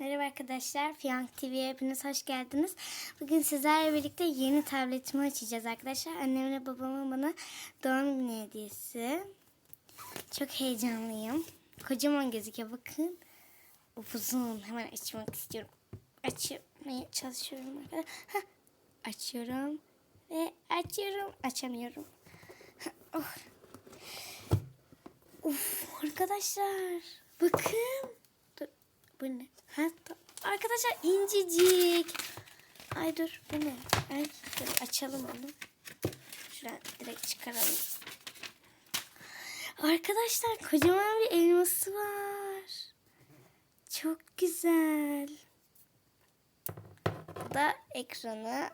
Merhaba arkadaşlar. Fiyank TV'ye hepiniz hoş geldiniz. Bugün sizlerle birlikte yeni tabletimi açacağız arkadaşlar. Annemle babamın bana doğum günü hediyesi. Çok heyecanlıyım. Kocaman gözüküyor bakın. Upuzun. Hemen açmak istiyorum. Açmaya çalışıyorum arkadaşlar. Açıyorum. Ve açıyorum. Açamıyorum. Oh. Uf arkadaşlar. Bakın. Bu ne? Ha, arkadaşlar incecik. Ay dur bu ne? Ay açalım onu. Şuradan direkt çıkaralım. Arkadaşlar kocaman bir elması var. Çok güzel. Bu da ekranı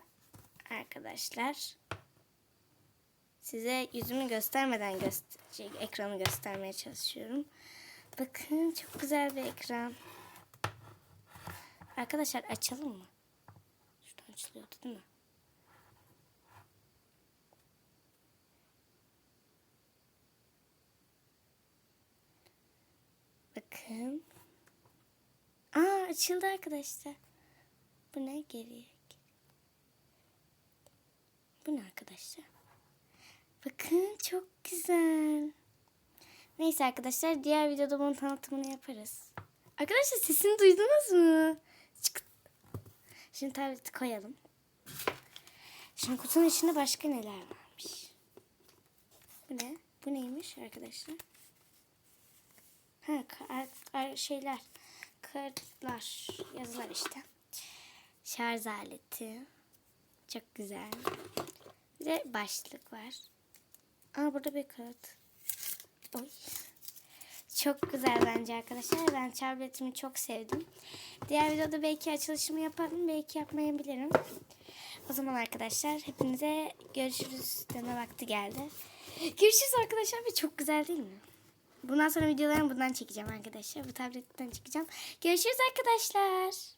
arkadaşlar. Size yüzümü göstermeden göster şey, ekranı göstermeye çalışıyorum. Bakın çok güzel bir ekran. Arkadaşlar açalım mı? Şuradan açılıyordu değil mi? Bakın. Aa açıldı arkadaşlar. Bu ne geriye? Bu ne arkadaşlar? Bakın çok güzel. Neyse arkadaşlar diğer videoda bunun tanıtımını yaparız. Arkadaşlar sesini duydunuz mu? Şimdi tableti koyalım. Şimdi kutunun içinde başka neler varmış? Bu ne? Bu neymiş arkadaşlar? Ha şeyler. Kartlar. Yazılar işte. Şarj aleti. Çok güzel. Bir de başlık var. Aa burada bir kağıt. Oy. Çok güzel bence arkadaşlar. Ben tabletimi çok sevdim. Diğer videoda belki açılışımı yaparım. Belki yapmayabilirim. O zaman arkadaşlar hepinize görüşürüz deme vakti geldi. Görüşürüz arkadaşlar ve çok güzel değil mi? Bundan sonra videolarımı bundan çekeceğim arkadaşlar. Bu tabletten çekeceğim. Görüşürüz arkadaşlar.